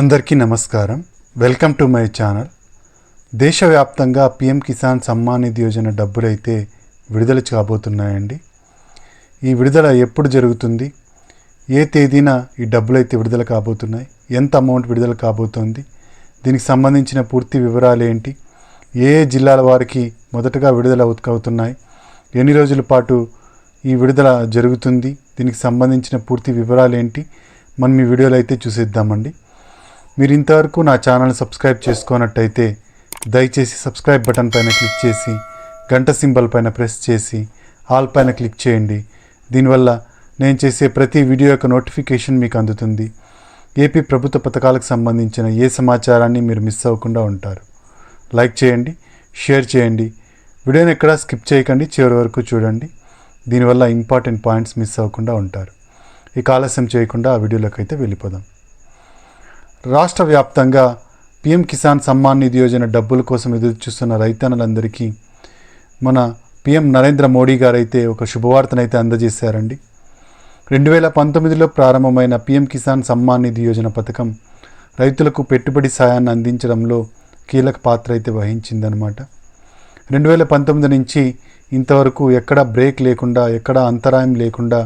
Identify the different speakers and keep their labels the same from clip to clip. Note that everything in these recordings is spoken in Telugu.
Speaker 1: అందరికీ నమస్కారం. Welcome to my channel. దేశవ్యాప్తంగా పిఎం కిసాన్ సమ్మాన్ నిధి యోజన డబ్బులైతే విడుదల కాబోతున్నాయండి. ఈ విడుదల ఎప్పుడు జరుగుతుంది? ఏ తేదీన ఈ డబ్బులు అయితే విడుదల కాబోతున్నాయి? ఎంత అమౌంట్ విడుదల కాబోతోంది? దీనికి సంబంధించిన పూర్తి వివరాలు ఏంటి? ఏ ఏ జిల్లాల వారికి మొదటగా విడుదల అవుతున్నాయి? ఎన్ని రోజుల పాటు ఈ విడుదల జరుగుతుంది? దీనికి సంబంధించిన పూర్తి వివరాలు ఏంటి? మనం ఈ వీడియోలో అయితే చూసేద్దామండి. మీరు ఇంతవరకు నా ఛానల్ సబ్స్క్రైబ్ చేసుకున్నట్టయితే దయచేసి సబ్స్క్రైబ్ బటన్ పైన క్లిక్ చేసి గంట సింబల్ పైన ప్రెస్ చేసి ఆల్ పైన క్లిక్ చేయండి. దీనివల్ల నేను చేసే ప్రతి వీడియో యొక్క నోటిఫికేషన్ మీకు అందుతుంది. ఏపీ ప్రభుత్వ పథకాలకు సంబంధించిన ఏ సమాచారాన్ని మీరు మిస్ అవ్వకుండా ఉంటారు. లైక్ చేయండి షేర్ చేయండి. వీడియోని ఎక్కడా స్కిప్ చేయకండి చివరి వరకు చూడండి. దీనివల్ల ఇంపార్టెంట్ పాయింట్స్ మిస్ అవ్వకుండా ఉంటారు. ఇక ఆలస్యం చేయకుండా ఆ వీడియోలోకి అయితే వెళ్ళిపోదాం. రాష్ట్ర వ్యాప్తంగా పిఎం కిసాన్ సమ్మాన్ నిధి యోజన డబ్బుల కోసం ఎదురు చూస్తున్న రైతన్నలందరికీ మన పిఎం నరేంద్ర మోడీ గారు అయితే ఒక శుభవార్తనైతే అందజేశారండి. రెండు వేల పంతొమ్మిదిలో ప్రారంభమైన పిఎం కిసాన్ సమ్మాన్ నిధి యోజన పథకం రైతులకు పెట్టుబడి సాయాన్ని అందించడంలో కీలక పాత్ర అయితే వహించిందనమాట రెండు వేల పంతొమ్మిది నుంచి ఇంతవరకు ఎక్కడ బ్రేక్ లేకుండా ఎక్కడ అంతరాయం లేకుండా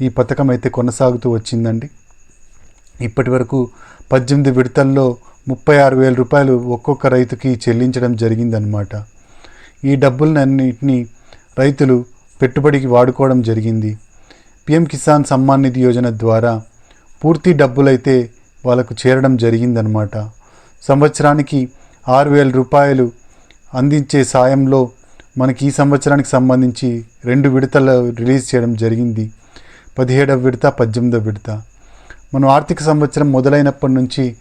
Speaker 1: ఈ పథకం అయితే కొనసాగుతూ వచ్చిందండి. ఇప్పటి వరకు పద్దెనిమిది విడతల్లో ముప్పై ఆరు వేల రూపాయలు ఒక్కొక్క రైతుకి చెల్లించడం జరిగిందనమాట ఈ డబ్బులన్నింటినీ రైతులు పెట్టుబడికి వాడుకోవడం జరిగింది. పిఎం కిసాన్ సమ్మాన్ నిధి యోజన ద్వారా పూర్తి డబ్బులైతే వాళ్ళకు చేరడం జరిగిందనమాట సంవత్సరానికి ఆరు వేల రూపాయలు అందించే సాయంలో మనకి ఈ సంవత్సరానికి సంబంధించి రెండు విడతలు రిలీజ్ చేయడం జరిగింది. పదిహేడవ విడత పద్దెనిమిదవ విడత. మనం ఆర్థిక సంవత్సరం మొదలైనప్పటి నుంచి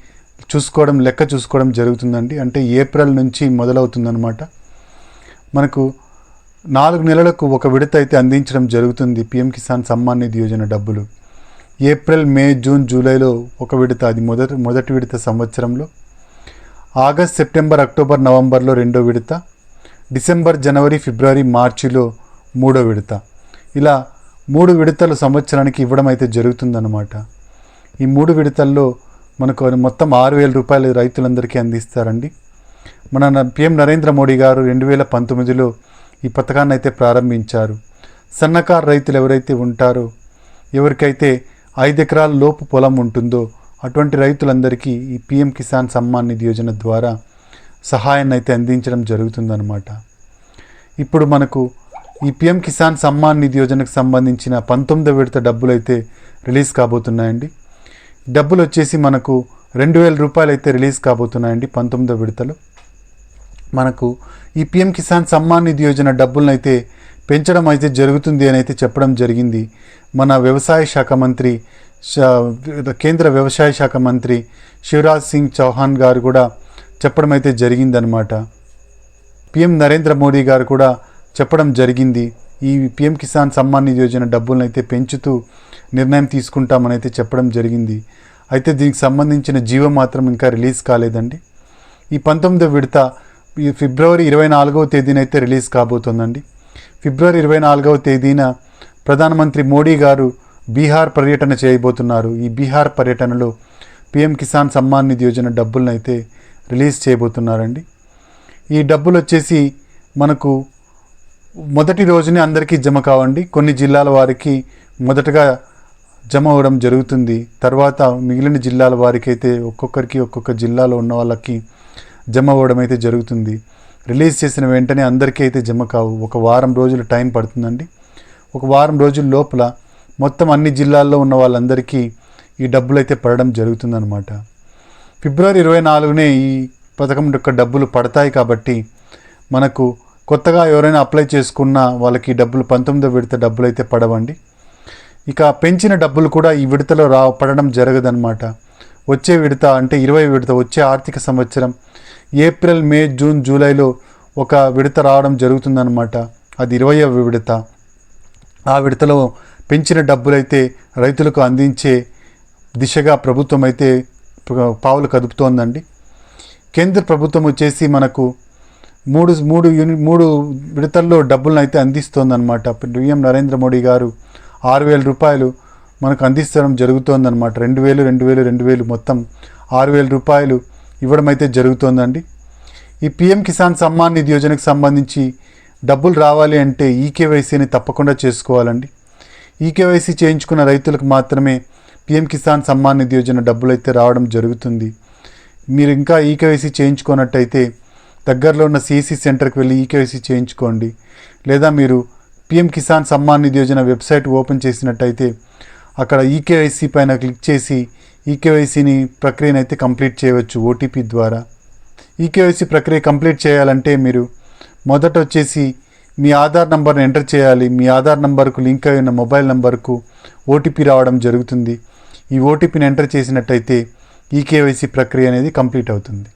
Speaker 1: చూసుకోవడం లెక్క చూసుకోవడం జరుగుతుందండి. అంటే ఏప్రిల్ నుంచి మొదలవుతుందన్నమాట. మనకు నాలుగు నెలలకు ఒక విడత అయితే అందించడం జరుగుతుంది పిఎం కిసాన్ సమ్మాన్ నిధి యోజన డబ్బులు. ఏప్రిల్ మే జూన్ జూలైలో ఒక విడత అది మొదటి మొదటి విడత సంవత్సరంలో. ఆగస్ట్ సెప్టెంబర్ అక్టోబర్ నవంబర్లో రెండో విడత. డిసెంబర్ జనవరి ఫిబ్రవరి మార్చిలో మూడో విడత. ఇలా మూడు విడతలు సంవత్సరానికి ఇవ్వడం అయితే జరుగుతుందన్నమాట. ఈ మూడు విడతల్లో మనకు మొత్తం ఆరు వేల రూపాయలు రైతులందరికీ అందిస్తారండి. మన పిఎం నరేంద్ర మోడీ గారు రెండు వేల పంతొమ్మిదిలో ఈ పథకాన్ని అయితే ప్రారంభించారు. సన్నకారు రైతులు ఎవరైతే ఉంటారో ఎవరికైతే ఐదు ఎకరాల లోపు పొలం ఉంటుందో అటువంటి రైతులందరికీ ఈ పిఎం కిసాన్ సమ్మాన్ నిధి యోజన ద్వారా సహాయాన్ని అయితే అందించడం జరుగుతుందన్నమాట. ఇప్పుడు మనకు ఈ పిఎం కిసాన్ సమ్మాన్ నిధి యోజనకు సంబంధించిన పంతొమ్మిదో విడత డబ్బులు అయితే రిలీజ్ కాబోతున్నాయండి. డబ్బులు వచ్చేసి మనకు రెండు వేల రూపాయలు అయితే రిలీజ్ కాబోతున్నాయండి పంతొమ్మిదో విడతలు. మనకు ఈ పిఎం కిసాన్ సమ్మాన్ నిధి యోజన డబ్బులను అయితే పెంచడం అయితే జరుగుతుంది అని అయితే చెప్పడం జరిగింది. మన వ్యవసాయ శాఖ మంత్రి కేంద్ర వ్యవసాయ శాఖ మంత్రి శివరాజ్ సింగ్ చౌహాన్ గారు కూడా చెప్పడం అయితే జరిగిందనమాట పిఎం నరేంద్ర మోడీ గారు కూడా చెప్పడం జరిగింది. ఈ పిఎం కిసాన్ సమ్మాన్ నిధి యోజన డబ్బులను అయితే పెంచుతూ నిర్ణయం తీసుకుంటామని అయితే చెప్పడం జరిగింది. అయితే దీనికి సంబంధించిన జీవో మాత్రం ఇంకా రిలీజ్ కాలేదండి. ఈ పంతొమ్మిదో విడత ఈ ఫిబ్రవరి ఇరవై నాలుగవ తేదీన అయితే రిలీజ్ కాబోతోందండి. ఫిబ్రవరి ఇరవై నాలుగవ తేదీన ప్రధానమంత్రి మోడీ గారు బీహార్ పర్యటన చేయబోతున్నారు. ఈ బీహార్ పర్యటనలో పిఎం కిసాన్ సమ్మాన్ నిధి యోజన డబ్బులను అయితే రిలీజ్ చేయబోతున్నారండి. ఈ డబ్బులు వచ్చేసి మనకు మొదటి రోజునే అందరికీ జమ కావండి. కొన్ని జిల్లాల వారికి మొదటగా జమ అవ్వడం జరుగుతుంది. తర్వాత మిగిలిన జిల్లాల వారికైతే ఒక్కొక్కరికి ఒక్కొక్క జిల్లాలో ఉన్న వాళ్ళకి జమ అవ్వడం అయితే జరుగుతుంది. రిలీజ్ చేసిన వెంటనే అందరికీ అయితే జమ కావు. ఒక వారం రోజులు టైం పడుతుందండి. ఒక వారం రోజుల లోపల మొత్తం అన్ని జిల్లాల్లో ఉన్న వాళ్ళందరికీ ఈ డబ్బులు అయితే పడడం జరుగుతుందన్నమాట. ఫిబ్రవరి ఇరవై నాలుగునే ఈ పథకం యొక్క డబ్బులు పడతాయి కాబట్టి మనకు కొత్తగా ఎవరైనా అప్లై చేసుకున్న వాళ్ళకి డబ్బులు పంతొమ్మిదో విడత డబ్బులు అయితే పడవండి. ఇక పెంచిన డబ్బులు కూడా ఈ విడతలో రా పడడం జరగదన్నమాట వచ్చే విడత అంటే ఇరవై విడత వచ్చే ఆర్థిక సంవత్సరం ఏప్రిల్ మే జూన్ జూలైలో ఒక విడత రావడం జరుగుతుందన్నమాట అది ఇరవయవ విడత ఆ విడతలో పెంచిన డబ్బులైతే రైతులకు అందించే దిశగా ప్రభుత్వం అయితే పావులు కదుపుతోందండి కేంద్ర ప్రభుత్వం వచ్చేసి మనకు మూడు మూడు యూని మూడు విడతల్లో డబ్బులను అయితే అందిస్తోందన్నమాట పిఎం నరేంద్ర మోడీ గారు ఆరు వేల రూపాయలు మనకు అందిస్తడం జరుగుతోందన్నమాట. రెండు వేలు రెండు వేలు రెండు వేలు మొత్తం ఆరు వేల రూపాయలు ఇవ్వడం అయితే జరుగుతోందండి. ఈ పిఎం కిసాన్ సమ్మాన్ నిధి యోజనకు సంబంధించి డబ్బులు రావాలి అంటే ఈకేవైసీని తప్పకుండా చేసుకోవాలండి. ఈకేవైసీ చేయించుకున్న రైతులకు మాత్రమే పిఎం కిసాన్ సమ్మాన్ నిధి యోజన డబ్బులు అయితే రావడం జరుగుతుంది. మీరు ఇంకా ఈకేవైసీ చేయించుకున్నట్టయితే దగ్గరలో ఉన్న సిఎస్సి సెంటర్కి వెళ్ళి ఈకేవైసీ చేయించుకోండి. లేదా మీరు PM Kisan Samman Nidhi Yojana website open చేసినట్టయితే అక్కడ ఈకేవైసీ పైన క్లిక్ చేసి ఈకేవైసీని ప్రక్రియను అయితే కంప్లీట్ చేయవచ్చు ఓటీపీ ద్వారా. ఈకేవైసీ ప్రక్రియ కంప్లీట్ చేయాలంటే మీరు మొదట వచ్చేసి మీ ఆధార్ నంబర్ని ఎంటర్ చేయాలి. మీ ఆధార్ నంబర్కు లింక్ అయిన మొబైల్ నంబర్కు ఓటీపీ రావడం జరుగుతుంది. ఈ ఓటీపీని ఎంటర్ చేసినట్టయితే ఈకేవైసీ ప్రక్రియ అనేది కంప్లీట్ అవుతుంది.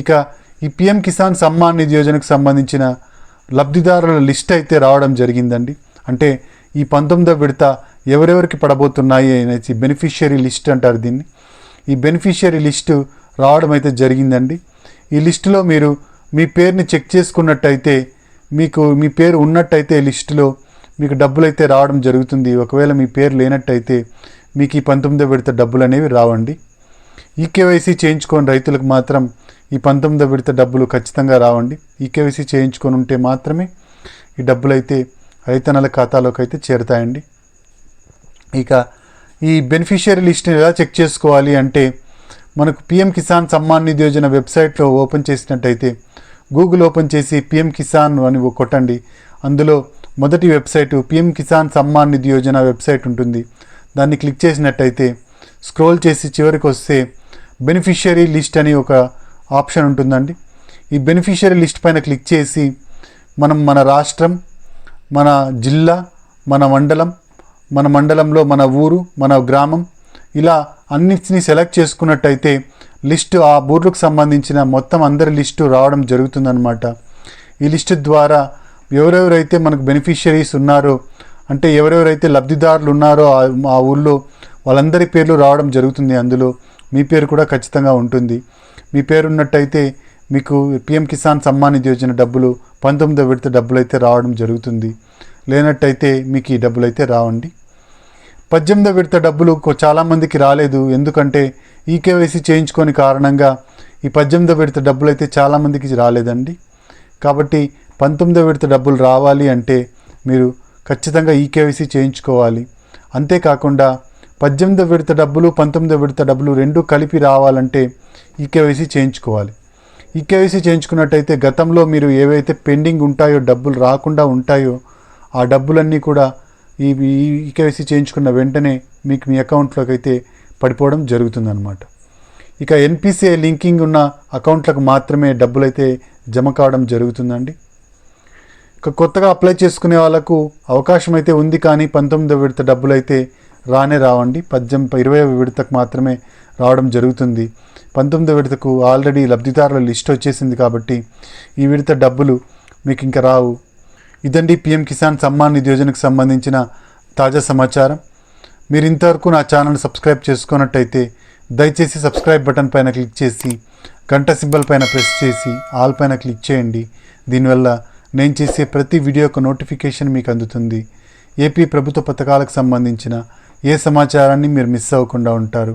Speaker 1: ఇక ఈ పిఎం కిసాన్ సమ్మాన్ నిధి యోజనకు సంబంధించిన లబ్ధిదారుల లిస్ట్ అయితే రావడం జరిగిందండి. అంటే ఈ పంతొమ్మిదో విడత ఎవరెవరికి పడబోతున్నాయి అనేసి బెనిఫిషియరీ లిస్ట్ అంటారు దీన్ని. ఈ బెనిఫిషియరీ లిస్టు రావడం అయితే జరిగిందండి. ఈ లిస్టులో మీరు మీ పేరుని చెక్ చేసుకున్నట్టయితే మీకు మీ పేరు ఉన్నట్టయితే లిస్టులో మీకు డబ్బులు అయితే రావడం జరుగుతుంది. ఒకవేళ మీ పేరు లేనట్టయితే మీకు ఈ పంతొమ్మిదో విడత డబ్బులు అనేవి రావండి ఈకేవైసీ చేయించుకొని రైతులకు మాత్రం ఈ పంతొమ్మిదో విడత డబ్బులు ఖచ్చితంగా రావండి. ఈకేవైసీ చేయించుకొని ఉంటే మాత్రమే ఈ డబ్బులు అయితే రైతన్నల ఖాతాలోకి అయితే చేరుతాయండి. ఇక ఈ బెనిఫిషియరీ లిస్ట్ని ఎలా చెక్ చేసుకోవాలి అంటే మనకు పిఎం కిసాన్ సమ్మాన్ నిధి యోజన వెబ్సైట్లో ఓపెన్ చేసినట్టయితే గూగుల్ ఓపెన్ చేసి పిఎం కిసాన్ అని కొట్టండి. అందులో మొదటి website PM Kisan Samman Nidhi Yojana website ఉంటుంది. దాన్ని క్లిక్ చేసినట్టయితే స్క్రోల్ చేసి చివరికి వస్తే బెనిఫిషియరీ లిస్ట్ అని ఒక ఆప్షన్ ఉంటుందండి. ఈ బెనిఫిషియరీ లిస్ట్ పైన క్లిక్ చేసి మనం మన రాష్ట్రం మన జిల్లా మన మండలం మన మండలంలో మన ఊరు మన గ్రామం ఇలా అన్నిటిని సెలెక్ట్ చేసుకున్నట్టయితే లిస్టు ఆ బోర్డుకు సంబంధించిన మొత్తం అందరి లిస్టు రావడం జరుగుతుందన్నమాట. ఈ లిస్టు ద్వారా ఎవరెవరైతే మనకు బెనిఫిషియరీస్ ఉన్నారో అంటే ఎవరెవరైతే లబ్ధిదారులు ఉన్నారో ఆ- ఆ ఊళ్ళో వాళ్ళందరి పేర్లు రావడం జరుగుతుంది అందులో. మీ పేరు కూడా ఖచ్చితంగా ఉంటుంది. మీ పేరున్నట్టయితే మీకు పిఎం కిసాన్ సమ్మాన్ నిధి యోజన డబ్బులు పంతొమ్మిదో విడత డబ్బులు అయితే రావడం జరుగుతుంది. లేనట్టయితే మీకు ఈ డబ్బులు అయితే రావండి. పద్దెనిమిదో విడత డబ్బులు చాలామందికి రాలేదు. ఎందుకంటే ఈకేవైసీ చేయించుకొని కారణంగా ఈ పద్దెనిమిదో విడత డబ్బులు అయితే చాలామందికి రాలేదండి. కాబట్టి పంతొమ్మిదో విడత డబ్బులు రావాలి అంటే మీరు ఖచ్చితంగా ఈకేవైసీ చేయించుకోవాలి. అంతేకాకుండా పద్దెనిమిదో విడత డబ్బులు పంతొమ్మిదో విడత డబ్బులు రెండు కలిపి రావాలంటే ఈకేవైసీ చేయించుకోవాలి. ఈకేవైసీ చేయించుకున్నట్టయితే గతంలో మీరు ఏవైతే పెండింగ్ ఉంటాయో డబ్బులు రాకుండా ఉంటాయో ఆ డబ్బులన్నీ కూడా ఈ ఈ ఈకేవైసీ చేయించుకున్న వెంటనే మీకు మీ అకౌంట్లోకి అయితే పడిపోవడం జరుగుతుందన్నమాట. ఇక ఎన్పిసిఐ లింకింగ్ ఉన్న అకౌంట్లకు మాత్రమే డబ్బులు అయితే జమ కావడం జరుగుతుందండి. ఇక కొత్తగా అప్లై చేసుకునే వాళ్ళకు అవకాశం అయితే ఉంది కానీ పంతొమ్మిదో విడత డబ్బులు అయితే రానే రావండి. పద్దెనిమిది ఇరవై విడతకు మాత్రమే రావడం జరుగుతుంది. పంతొమ్మిదో విడతకు ఆల్రెడీ లబ్ధిదారుల లిస్ట్ వచ్చేసింది కాబట్టి ఈ విడత డబ్బులు మీకు ఇంకా రావు. ఇదండి పిఎం కిసాన్ సమ్మాన్ నిధి యోజనకు సంబంధించిన తాజా సమాచారం. మీరు ఇంతవరకు నా ఛానల్ సబ్స్క్రైబ్ చేసుకున్నట్టయితే దయచేసి సబ్స్క్రైబ్ బటన్ పైన క్లిక్ చేసి గంట సింబల్ పైన ప్రెస్ చేసి ఆల్ పైన క్లిక్ చేయండి. దీనివల్ల నేను చేసే ప్రతి వీడియో యొక్క నోటిఫికేషన్ మీకు అందుతుంది. ఏపీ ప్రభుత్వ పథకాలకు సంబంధించిన ఏ సమాచారాన్ని మీరు మిస్ అవ్వకుండా ఉంటారు.